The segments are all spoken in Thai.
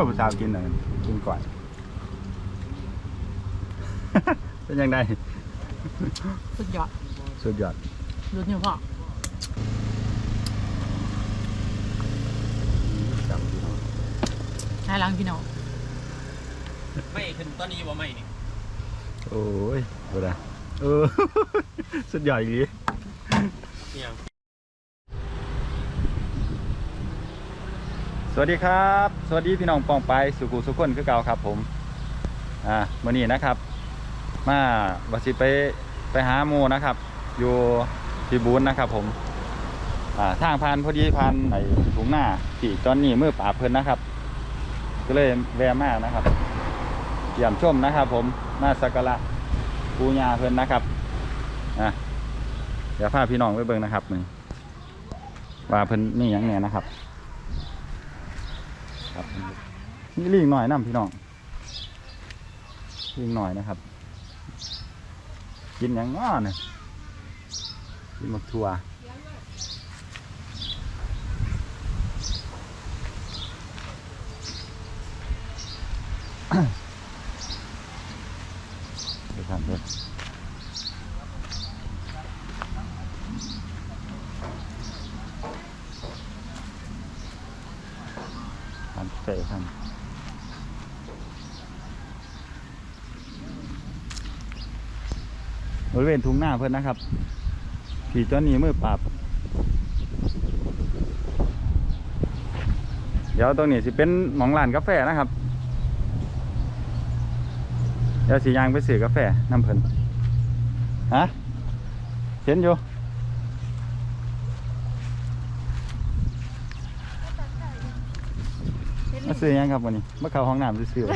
โอ้ยผู้สาวกินเลยกินก่อน เป็นยังไงสุดยอดสุดยอดดูนี่พ่อจับพี่น้องใช้ล้างพี่น้องไม่ขึ้นตอนนี้ว่าไม่นี่โอ้ยดูนะเออ สุดยอดอีกทีเนี่ย สวัสดีครับ สวัสดีพี่น้องปองไปสุขุสุขคนคือเก่าครับผมอ่ามื่อนี้นะครับ มาบสิไปไปหาหมูนะครับ อยู่ที่บูนนะครับ ผมอ่าทางผ่านพอดีผ่านไอ้ถุงหน้าที่ตอนนี้มือปราเพลินนะครับ ก็เลยแวะมากนะครับเยี่ยมชมนะครับ ผมมาสักการะปูญาเพลินนะครับอะเดี๋ยวพาพี่น้องไปเบิ่งนะครับมึงว่าเพิ่นนี่ยังไงนะครับ ครับนี่ลิงหน่อยน้ำพี่น้องลิงหน่อยนะครับ กินหยังง้อเนี่ยกินหมกทัวเดี๋ยวทำด้วยทำเสร็จทำบ ริเวณทุ่งหน้าเพื่อนนะครับผีตัวนี้มือปราบเดี๋ยวตรงนี้สิเป็นหมองร้านกาแฟนะครับ เดี๋ยวสียางไปซื้อกาแฟน้ำเพลินฮะเห็นอยู่มาซื้อยังครับวันนี้มาเข้าห้องน้ำซื้อๆ เ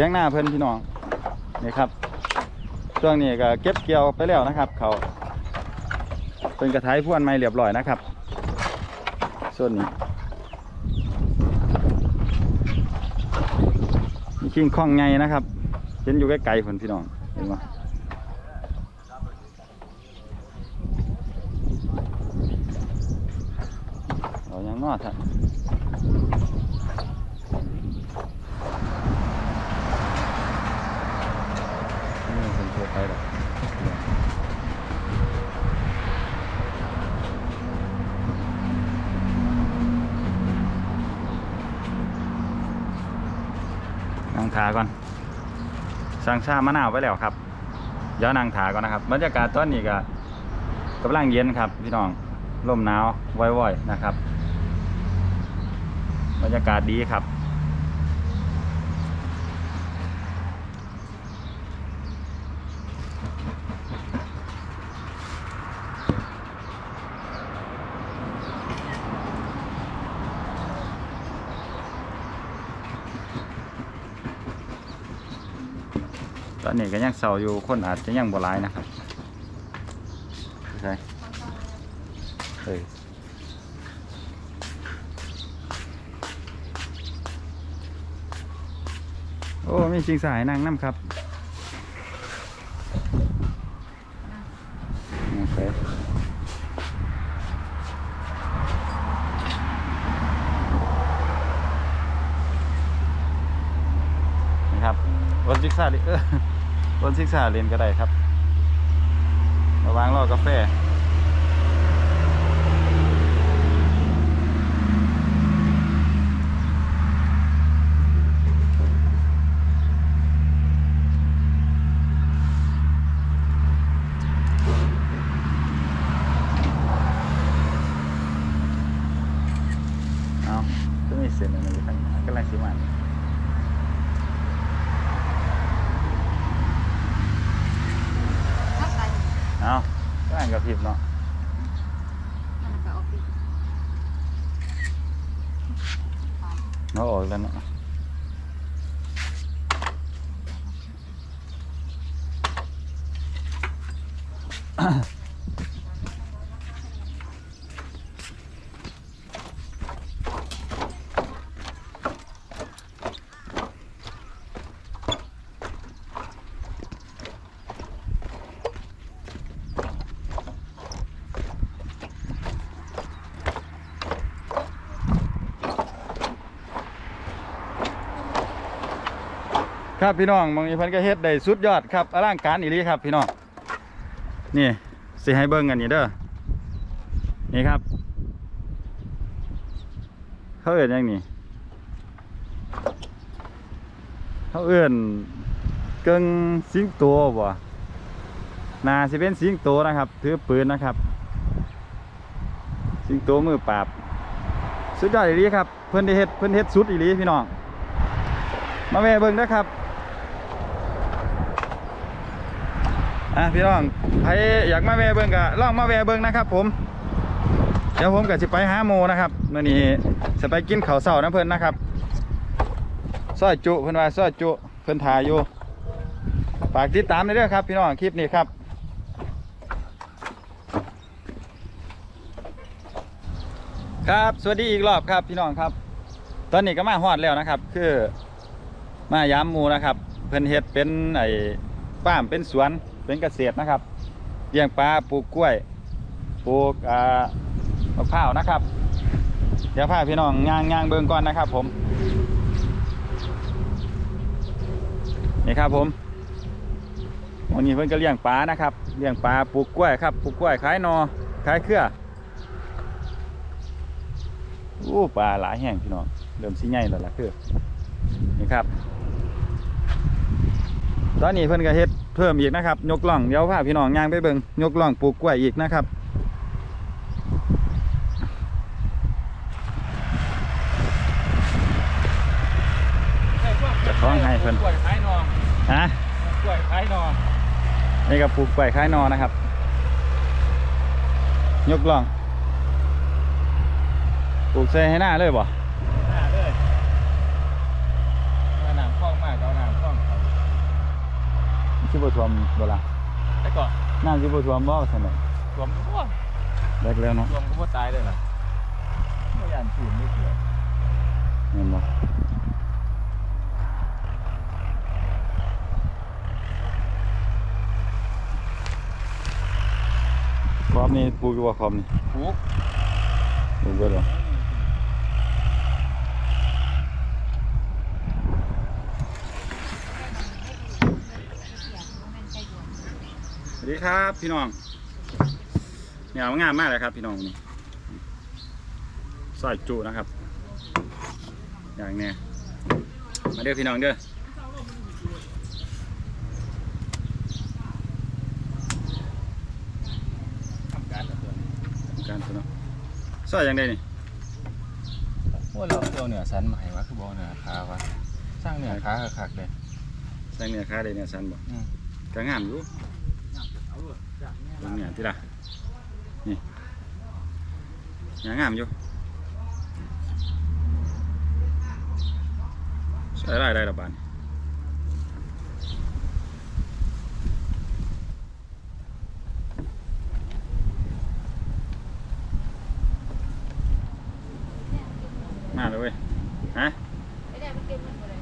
จียงหน้าเพิ่นพี่น้องนี่ครับช่วงนี้ก็เก็บเกี่ยวไปแล้วนะครับ เขาเป็นกระถายพ่วนไม้เรียบร้อยนะครับ ส่วนนี้มีขิงข้องไงนะครับ เห็นอยู่ใกล้ๆผนพี่น้องเห็นไหมเอายังงอท่านนี่เป็นทั่วไปหรอก นั่งขาก่อนสั่งชามะนาวไว้แล้วครับเดี๋ยวนั่งขาก่อนนะครับบรรยากาศตอนนี้ก็กำลังเย็นครับพี่น้องลมหนาวว่อยๆนะครับ บรรยากาศดีครับ อนนี้ก็ยังเศร้าอยู่คนอาจจะยังบ่ร้ายนะครับใช่เฮ้ยโอ้มีชิงสายนั่งน้ำครับโอเคนะครับรถซิกซ่าเออ รถซิกซาเรียนก็ได้ครับระวางรอกาแฟ เอาก็มีเสียงอะไรอยู่ข้างหน้ากำลังสิมันเอาก็อ่านกับพิบเนาะเราออกแล้วเนาะ ครับพี่น้องบางทีเพิ่นก็เฮ็ดได้สุดยอดครับอลังการอีหลีครับพี่น้องนี่สิให้เบิ่งกันนี่เด้อนี่ครับเขาเอื่นยังนี่เขาเอื่นเกิงสิงโตบ่นาสิเป็นสิงโตนะครับ ถือปืนนะครับ สิงโตมือปราบสุดยอดอีหลีครับเพิ่นได้เฮ็ดเพิ่นเฮ็ดสุดอีหลีพี่น้องมาแวะเบิ่งนะครับ อะพี่น้องใครอยากมาแวะเบิ่งก็ลองมาแวะเบิ่งนะครับ ผมเดี๋ยวผมก็สิไปหาโมนะครับมื้อนี้จะไปกินข้าวเช้านะเพิ่อนนะครับซอยจุเพิ่อนว่าซอยจุเพิ่อนถ่ายอยู่ฝากติดตามด้วยครับ พี่น้องคลิปนี้ครับครับสวัสดีอีกรอบครับพี่น้องครับ ตอนนี้ก็มาฮอดแล้วนะครับ คือมายามหมูนะครับ เพิ่นเฮ็ดเป็นไอ้ฟาร์มเป็นสวน เป็นเกษตรนะครับเลี้ยงปลาปลูกกล้วยปลูกมะพร้าวนะครับ เดี๋ยวพาพี่น้องย่างย่างเบิ่งก่อนนะครับ ผมนี่ครับผมวันนี้เพิ่อนก็เลี้ยงปลานะครับเลี้ยงปลาปลูกกล้วยครับปลูกกล้วยขายนอขายเครือโอ้ปลาหลายแห่งพี่น้องเริ่มสิใหญ่แล้วล่ะคือนี่ครับ ตอนนี้เพิ่อนก็เฮ็ด เพิ่มอีกนะครับ ยกล่องเดี๋ยวพาพี่น้องย่างไปเบิ่งยกล่องปลูกกล้วยอีกนะครับ จะคล้องให้เพิ่น กล้วยขายนอฮะกล้วยขายนอนี่ก็ปลูกกล้วยคล้ายนอนะครับ ยกล่องปลูกใส่ให้หน้าเลยบ่ หน้าเลยมาหนามคล้องมากเอาหนามคล้องเขา ชิบท่วมบ่ล่ะแต่ก็น้ำชิบท่วมบ่ซั่นน่ะรวมก็บ่แรกแล้วเนาะรวมก็บ่ตายเลยล่ะไม่ยันสูนไม่เกี่ยวเห็นบ่ครอบนี่ปลูกอยู่บ่ครอบนี่ปลูกปลูกเบิดบ่สวัส ดีครับพี่น้องเนี่ยมันงามมากเลยครับ พี่น้องนี่ซอยจุนะครับ อย่างเนี้ยมาเด้อพี่น้องเด้อทำการแล้วตัวนี้ทำการตัวเนาะซอยอย่างใดนี่โอ้ยเราเอาเนื้อสันมาให้วะคือบ่เอาเนื้อขาวะสร้างเนื้อขาคักๆเลยใส่เนื้อคาได้เนื้อสันบ่อืมก็งามอยู่เอาเลยจากนี้เบิ่งเนี่ยที่ละนี่เนื้องามอยู่ ใส่ได้ได้ละบาดนมาเลยเว้ยฮะ ไม่ได้มันเก็บเงินหมดเลย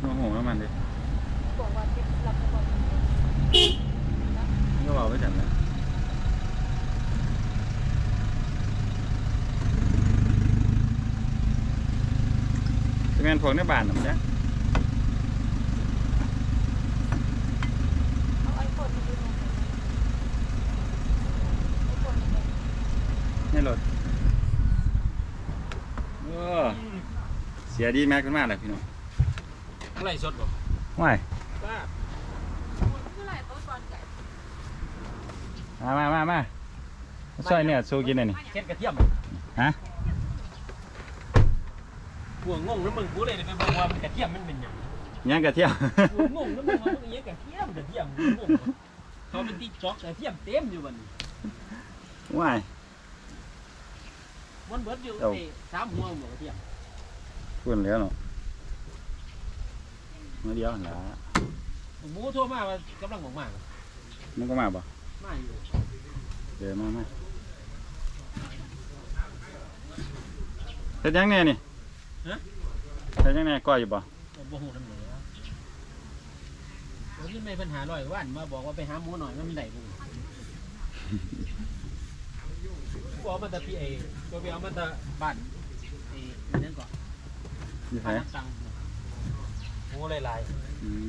โอ้โหน้ำมันดิ บอกว่าเก็บรับกระบอก ก็บอกไว้จังเลยจะเป็นพวกในบ้านหรือจ๊ะ เอาไอโฟนมาดูหน่อยไอโฟนยังไงในรถโอ้เสียดีแม็กขึ้นมากเลยพี่น้องอะไรสดบ่ว้ายบ้าเมื่อไหร่โต๊ะก่อนไก่มามามามาซอยเนี่ยสู้กินหน่อยนี่เค็ดกระเทียมฮะพ วงงแล้วมึงกูเลยไปบอกว่ามันกระเทียมมันเป็นหยังยังกระเทียมพวงงแล้วมึงว่ามึงยังกระเทียมกระเทียมกูงงเขาเป็นติ๊กจ็อกกระเทียมเต็มอยู่บัดนี้ว้าย มันเบิดอยู่เอ้า ไอ้สามหัวหมูกระเทียมพูดแล้วเนาะมื่อเดียวหั่นละหมูโทรมาว่ากำลังบอกมากมันก็มาบ่มาอยู่เดี๋ยวมามาเฮ็ดยังแน่นี่ เฮ็ดยังแน่ก้อยอยู่บ่บ่หูน้ำเหนือวันนี้ไม่ปัญหาลอยว่านมาบอกว่าไปหาหมูหน่อยมันไม่ได้บุ้งกูเอามาแต่พี่เอกูไปเอามาแต่บ้านไอ้นั่นก่อนอยู่ไสบ้านตังหมูหลายอืม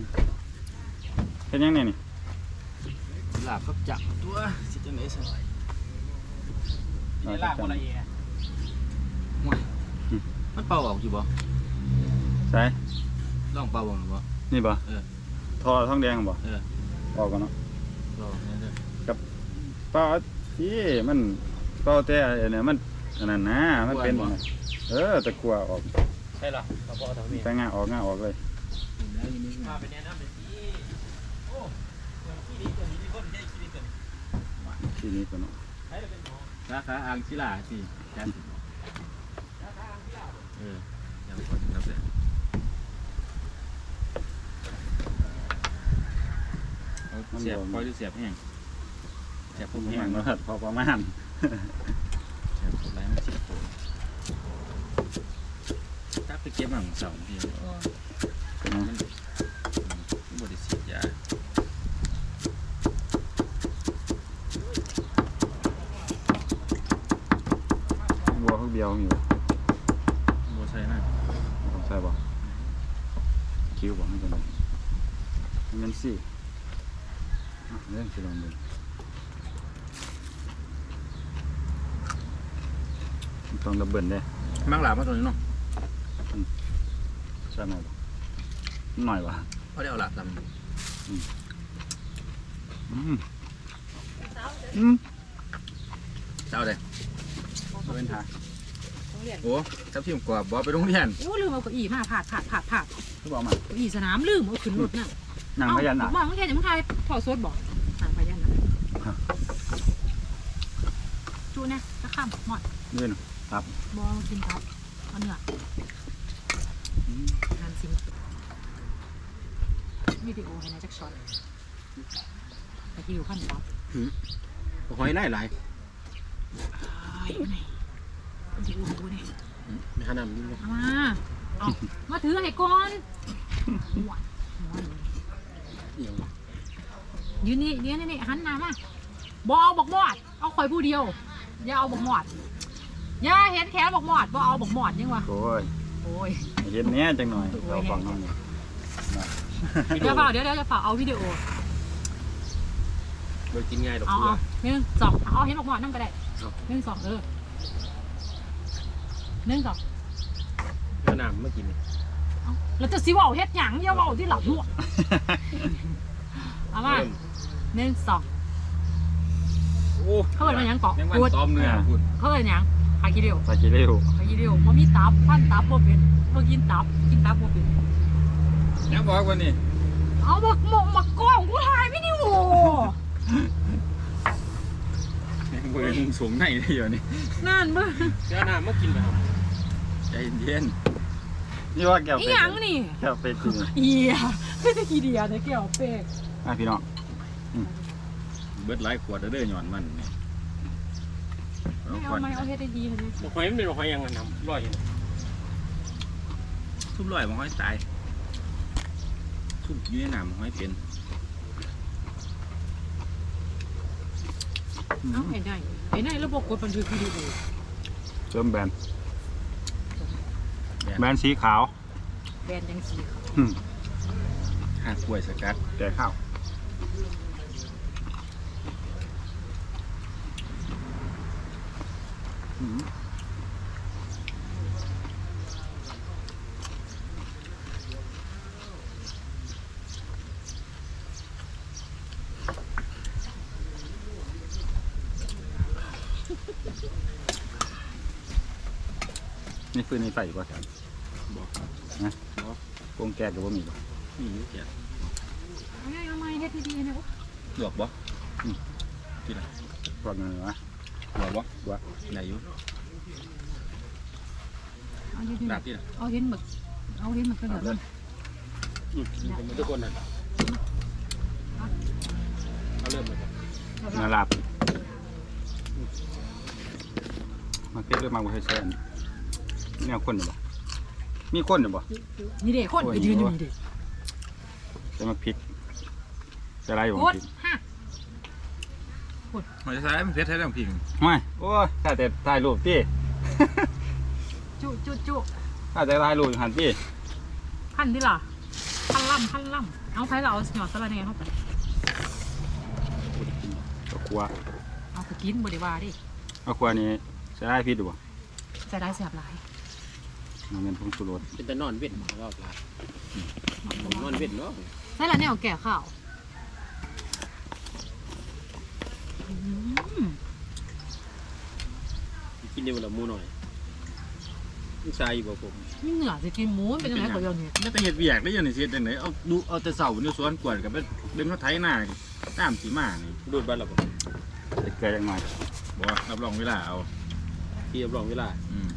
เฮ็ดยังเนี่ยนี่ๆลาบกับจับตัวสิจังได๋ซั่นเอาลาบบ่ละเอียด มันเป่าออกอยู่บ่ใช่ลองเป่าบ่บ่ นี่บ่เออทอทองแดงบ่เออ ออกกันเนาะลองเนี่ยเด้อเปล่าที่มันเปล่าแต่อันเนี้ยมันอันนั้นนะมันเป็นกวนบ่เออตะกัวออกใช่ล่ะกระเพาะทางนี้แต่ง่าออกง่าออกเลยมาเป็นแนะนำเป็นสิโอ้ขี้ดีตัวนี้มีคนใช้ขี้ดีตัวนี้ทีนี้ก็เนาะสาขาอ่างศิลาสิจ้าสิ เออยังพอถึงครับเด้อเอาเสียบคอยดูเสียบแห้งเสียบผพวมกแห้แห้งงเนาะแล้วพอประมาณเสียบพวกไรมันสิบตัวถ้าไปเก็บมาของเสาทีมันมันบริสิทธิ์ยา วัวพวกเดียวมีบ่ โบใช่นะ ต้องใช่บ่คิวบ่ไม่เป็นไรมันสิอะเรื่องสิลองดูมัน ต้องดับเบิลเด้มังหลามาตัวนี้เนาะใช่ไหมบ่หน่อยบ่เขาได้เอาหลาบทอืมอืมำเจ้าเลยเป็นทาโรงเรียนโอ้ทับทิมกรอบบอไปโรงเรียนโอ้ลืมเอาเก้าอี้มาผาดผาดผาดผาดคือบอกมาเก้าอี้สนามลืมเอาขึ้นรถน่ะนางพยันหนักมองเมื่อกี้จะมึงทายถอดโซดบอกนางพยันน่ะครับจูนะจะข้ามหมดด้วยเนาะบอกินครับเอาเนื้ออืมงานซิงวิดีโอให้นายจักช็อตตะกี้อยู่ขั้นตอนหอยไล่หลายไอ้ไหนวิดีโอดูนี่ไม่ขนาดนี้เลยเอามาเอามาถือให้ก่อนหัวหัวเอียงวะยืนนี่ยืนนี่นี่หันหน้ามาบเอาบอกหมอด เอาข่อยผู้เดียว อย่าเอาบอกหมอดอ ย่าเห็นแขนบอกหมอดบ่เอาบอกหมอดยังวะโอ้ยโอ้ย เห็นเนี้ยจังหน่อยเราฟังน้องนี่เดี๋ยวเปล่าเดี๋ยวเดี๋ยวจะเปล่าเอาวิดีโอโดยกินง่ายดอกเอาเกลือเอาหนึ่งสองเอาเห็นบอกหมอดนั่งก็ได้เอาหนึ่งสองเออหนึ่งสองเนื้อน้ำไม่กินเอาแล้วจะสิเว่าเฮ็ดหยังอย่าเว่าที่หลับหัวเอามาหนึ่งสองโอ้เขาเอิ้นว่าหยังเกาะยังวันพูดตอมเนื้อพูดเขาเอิ้นหยัง หากิเดียวใส่กี่เร็วหากิเดียวบ่มีตับพันตับบ่เป็นบ่กินตับกินตับบ่เป็นยังบอกว่านี่เอาบักหมกบักกล้องกูถ่ายวิดีโอยังบริมุงสูงในเลยอยู่นี่นั่นเบิ่งเนื้อน้ำไม่กินไปครับใจเย็นนี่ว่าแก้วอีเป็ดหยังนี่แก้วเป็ดที่นี่เอียไม่ได้กี่เดียแต่แก้วเป๊กอะพี่น้องเบิดหลายขวดแล้วเด้อหย่อนมันนี่ ไม่เอาไม่เอาเฮ็ดได้ดีเลยนะหอยมันเป็นหอยยังไงน้ำร้อยอยู่นะทุบลอยมันห้อยตายทุบอยู่ในน้ำมันห้อยเป็นเอาไอ้ได้ไอ้ได้ระบบกดบันทึกวิดีโอเริ่มแบนแบนสีขาว แบรนด์ยังสีขาวอืมหากล้วยสกัดแก่ข้าว อืมนี่ฟืนในไฟป่ะครับบอกกงแกกกับว่ามีป่ะมีอยู่แก่เอาไงเอาไงเฮ็ดดีๆนะหลวกบ่พวกนั้นวะ หลวกบ่ว่าไหนอยู่เอาดีลาบที่ไหนๆเอาเห็นหมึกเอาเห็นหมึกก็เหลือเลยผมทุกคนน่ะเอาเริ่มเลยครับนาลาบมาเก็บเรื่องมาบุเฮเซนนี่เอาคนหรือเปล่ามีคนหรือเปล่านี่เด็กคนไปยืนอยู่นี่เด็กจะมาพริกจะไรผมกดพริก ฮะหอยซ้ายมันเพชรไทยดังพิงไม่โอ้ยถ้าแต่ถ่ายรูปพี่จุจุจุถ้าแต่ถ่ายรูปหันพี่ขั้นที่ล่ะำพันล่ำเอาใครเราเอาหยอดสลัดแหน่เข้าไปเอาครัวเอาไปกินบริวารดิเอาครัวนี่ใช้ได้พิษหรือเปล่าใส่ได้เสียบหลายมันเป็นผงชูรสเป็นแต่นอนเว้นรอบละผมนอนเว้นเนาะใส่ละแนวแก่ข้าวอืม กินได้วันละหมูหน่อยลูกชายอยู่บ่ผมนี่เหนือจะกินหมูมันเป็นยังไงกับยอนเนี่ยไม่แต่เห็ดเวียกได้ยังในเสียจังไหนเอาดูเอาแต่เสาในสวนกวนกับเดินรถไถหน้าตามสีมานี่ดูดบ้านเราบ่จะเกลือยังไงบอกว่ารับรองเวลาเอาที่รับรองเวลาอืม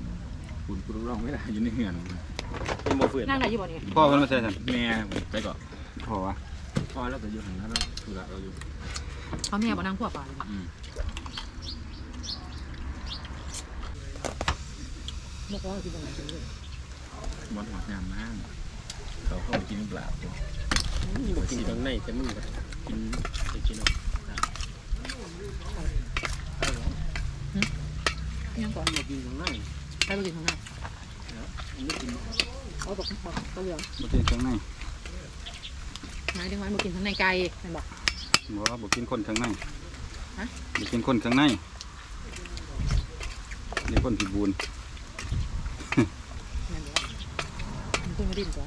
คุณคุณรับรองเวลาอยู่ในเหือนยังบ่เฟื่อนนั่งได้อยี่บ่เนี่ยพ่อเพิ่นมาใส่ท่านแม่ไปก่อนพ่อวะพ่อแล้วแต่อยู่หันแล้วคือเราอยู่ เขาแม่บ่นั่งพวกป่าเลยอืมบอกว่ากินอะไรกันเลยบอลหัวงามมากเขาเข้าไปกินเปล่าบ่กินข้างในแต่มึงก็กินไปกินเอายังก่อนบ่กินข้างในใครไปกินข้างในไม่กินเขาบอกบอกก็เหลืองบ่กินเครื่องในนายดึงไว้มากินข้างในไก่เห็นบอก บ่บ่กินคนเครื่องในฮะบ่กินคนเครื่องในนี่คนพิบูลนั่นเดี๋ยวมันเพิ่งมาดิ้นจ้ะ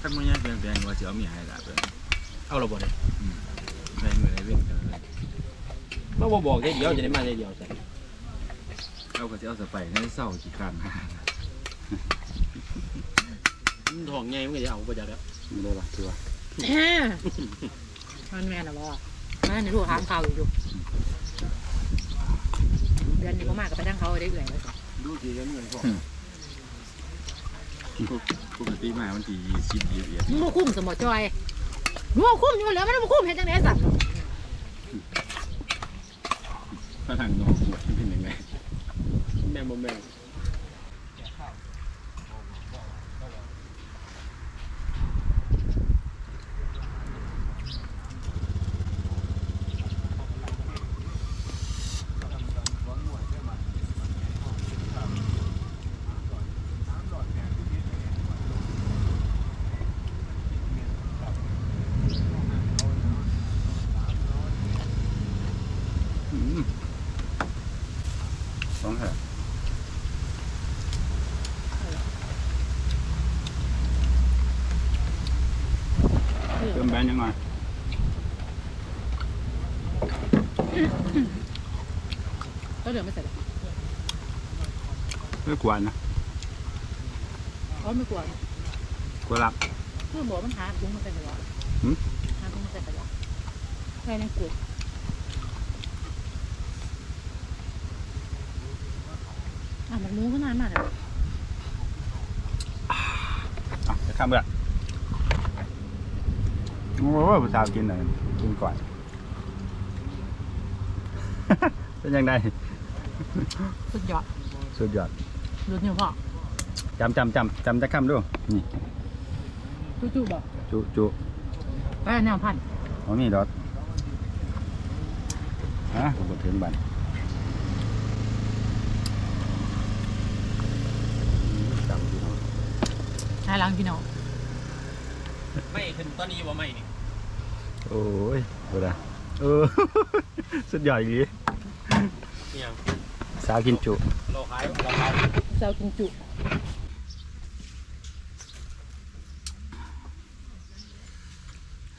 ท่านมึงยังเปลี่ยนแปลงว่าจะเอาเมียให้ละเพื่อนเอาเราบ่ได้ในมือในเว้นกันเลยมาบ่บอกได้เดียวจะได้มาได้เดียวใส่เอาก็จะเอาสไปในเศร้ากี่ครั้งมันท้องใหญ่มันก็จะเอาบ่จักแล้วไม่ได้ล่ะคือว่า มันแม่น่ะบอกแม่ในรูปค้างเขาอยู่ เดือนนี้ก็มากก็ไปทั้งเขาได้เอื่อยแล้วจ้ะดูสิแล้วเงินพอปกติมาวันที่ยี่สิบยี่สิบเอ็ดมึงบ่คุ้มสมอจอยมึงบ่คุ้มอยู่แล้วมันบ่คุ้มเห็นจังไดสัตว์พลังนอกหัวเป็นยังไงแม่บ่แม่ อืมสองแห่เติมแบนยังไง ก็เดือไม่เสร็จหรอกไม่กวนนะอ๋อไม่กลัวกวนรับคือบอกมันหาลุงมันเป็นตลอดหืมหาลุงมันเป็นตลอดใครนั่งกลัวอะมันมูก็นานมากเลยอะจะข้ามเบื่อโอ้โหผู้สาวกินหน่อยกินก่อน เป็นยังไง สุดยอดสุดยอดดูนี่พ่อจำจำจำจำจะข้ามดูนี่จู่ๆบอกจุจุไปแนวพันเอามีดอทฮะผมถึงบันจำพี่น้องนายล้างพี่น้องไม่ถึงตอนนี้บ่ไม่นี่โอ้ยดูนะเออสุดยอดอีกทียัง สาวกินจุเราขายเราขายเจ้ากินจุ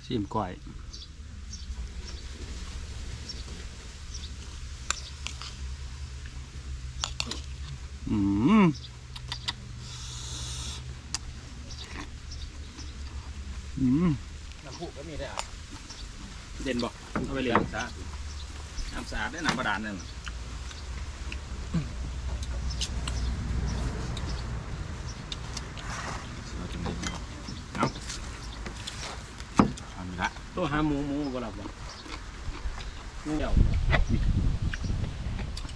ชิมก่อยอืมอืมน้ำพุก็มีได้อะเด่นบ่เอาไปเลี้ยงซะน้ำสะอาดได้น้ำประดานนั่นเอาจังเลยเอาเอามีละ ตัวหาหมูหมูบ่รับบ่นี่เดี๋ยว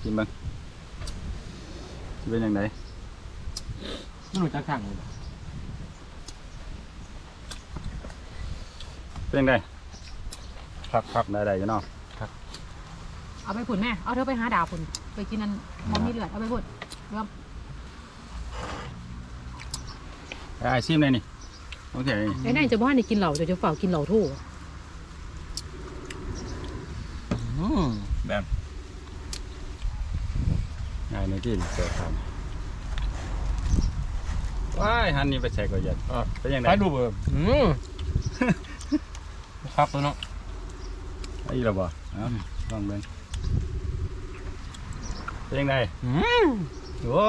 กินบ้างจะเป็นยังไงมันรู้จักทางบ่เป็นยังไงครับครับได้ได้อยู่เนาะเอาไปผุนแม่ เอาเธอไปหาดาวผุนไปกินนั่นมอมมีเลือด เอาไปผุนเริ่มไอ้ไอ้ซิมเลยนี่โอเคไอ้นายจะบ้านนี่กินเหล้าจะจะเฝ้ากินเหล้าทู่ แบบงานในที่เสือทำว้ายหันนี่ไปใส่ก็ยัดเป็นยังไงไปดูเบิ่มอืมครับตัวเนาะไอ้ระบ่เอ้าลองเบิ่งเป็นยังไงอืมโอ้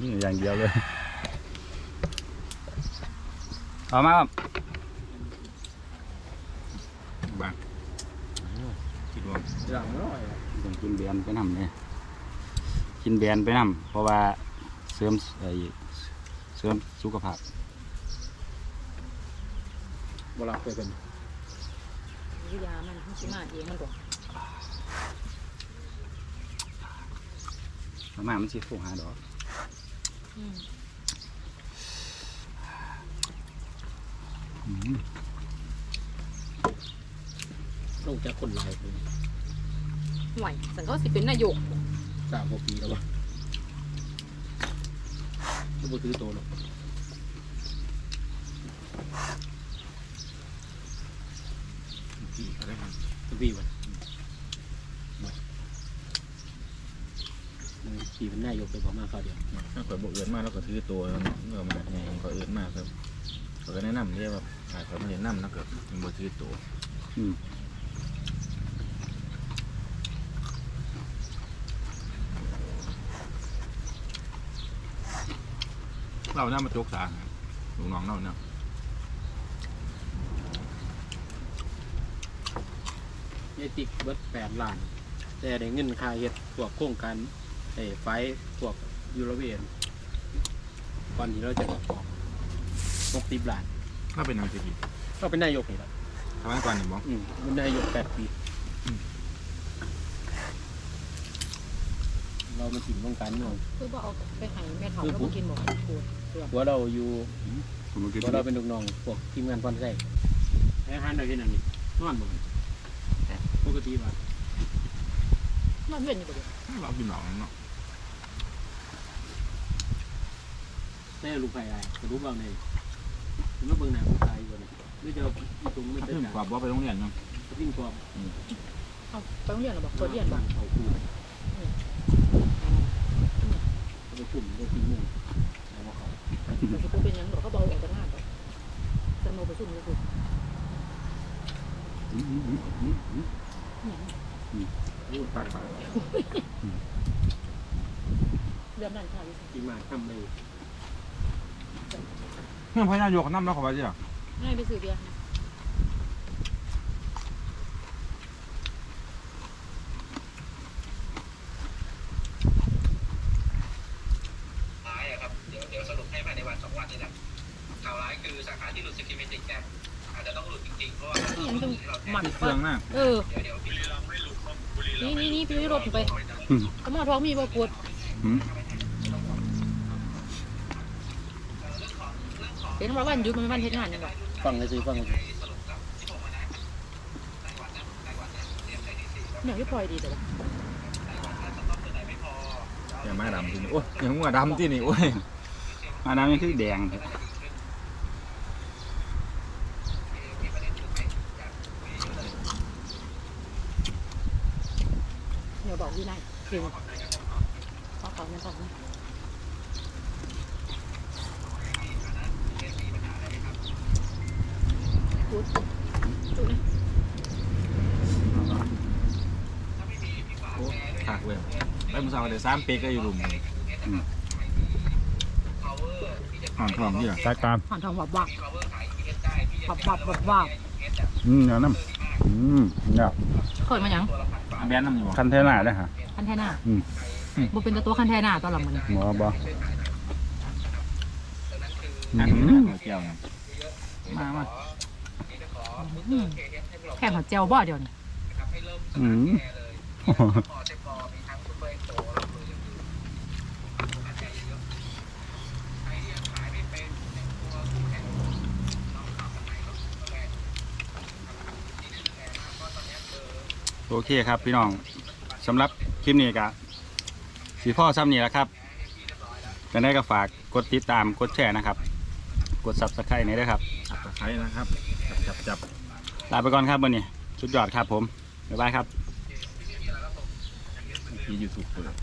ยิงอย่างเดียวเลยเอามาครับบางคิดว่า อย่างน้อยต้องกินแบนไปนำเลยกินแบนไปนำเพราะว่าเสริมไอ้เสริมสุขภาพบ่รับไปกันยามันมันสิมาเองมันก็ประมาณมันสิฟูหาดอกอืมอืมต้องจากคนหลายคน ห่วยสันก็สิเป็นนายกสามกว่าปีแล้ววะก็บ่ถือโตหรอกปีเขาได้ครับปีวันปีมันนายกไปพม่าเขาเดียวถ้าข่อยบอกเอินมากแล้วก็ถือตัวแล้วเนาะเมื่อมันไงข่อยเอินมากครับข่อยก็แนะนำเรียกว่าอ่าข่อยไม่แนะนำแล้วก็มันบ่ถือตัวอืม เราหน้ามาจกสางลูกน้องเราเนี่ยยายติ๊กเบิดแปดล้าน แต่ได้เงินค่าเฮ็ดพวกโครงการไอ้ไฟพวกยูโรเวียนก่อนที่เราจะออกหกสิบล้านถ้าเป็นนางสิกิก็เป็นนายกนี่แหละทำให้ก่อนหนึ่งบอกอืมเป็นนายกแปดปี เรามาถึงวงการเมือง คือบ่เอาไปให้แม่เฒ่าแล้วบ่กินบ่พูดเรื่อง หัวเราอยู่ผมบ่คิดหัวเราเป็นลูกน้องพวกทีมงานฟันไส้ไอ้ฮันเราเห็นอันนี้นอนบ่ปกติว่ามันเว้นอยู่บ่เด้อเรากินเหล่าเนาะแน่ลูกไผ่ไอ้กระดูกบางในผมว่าเบิ่งหน้าผู้ชายอยู่นี่ไม่เจออีตรงไม่เจขึ้อนกว่าบ่ไปโรงเรียนเนาะทิ้งความเอาไปโรงเรียนแล้วบ่เปิดเรียนบ่เขาคูเขาไปกลุ่มก็ทิ้งมุ่งแล้วมาเขา มันสิบ่เป็นยังเขาบ่เอาออกจากงานจะมาประชุมเลยคืออืมอืมอืมอืมอืมพูดปากเปล่าเรื่องนั้นค่ะที่มาทำเลยเพื่อนพญายกน้ำแล้วเขาว่าจ้ะง่ายไปสื่อเดียว ร้ายอะครับ เดี๋ยวเดี๋ยวสรุปให้ภายในวันสองวันนี้แหละข่าวร้ายคือสาขาที่หลุดสกิมเมติกเนี่ยอาจจะต้องหลุดจริงๆ เพราะว่า นี่ยังต้องหมั่น เครื่องหน้า เออ เดี๋ยวเดี๋ยวพี่ นี่นี่นี่พี่วิโรจน์ไป อื มสมอท้องมีบ่ปวดอืมเป็นว่าวันหยุดมันวันเฮ็ดงานยังไงฟังเลยสิฟังเลยสิเนี่ยที่ปล่อยดีแต่ว่าอย่ามาดำทีนี่โอ้ยอย่าหัวดำที่นี่โอ้ยอันนั้นมันคือแดงครับเดี๋ยวบอกวินัยคือขอเขาเนี่ยก่อนนะจุดจุดนะ โอ้หักเลยไปมุ สาวเดี๋ยวสามปีก็อยู่รุมห่อนทองที่ล่ะตาตามผ่านทางวับวับวับวับวับวับอืมเดี๋ยวน้ำอืมเนี่ยเคยมาหยังแบนน้ำอยู่บ่คันเทน่าได้ฮะ คันแทน่าอืมบ่เป็นตัวคันแทน่าตอนหลังมันหมอบ่อันอืนี้มหัวเจียวเนี่ยมามาอืมแข่งหัวเจลบ่เดี๋ยวนี้อืม โอเคครับพี่น้องสำหรับคลิปนี้ก็สีพ่อซ้ำนี่แหละครับจะได้ก็ฝากกดติดตามกดแชร์นะครับ กด subscribe หน่อยด้วยครับจับตะไคร้นะครับ จับจับจับลาไปก่อนครับวันนี้สุดยอดครับผมบ๊ายบายครับ ที่ยูทูบเปิด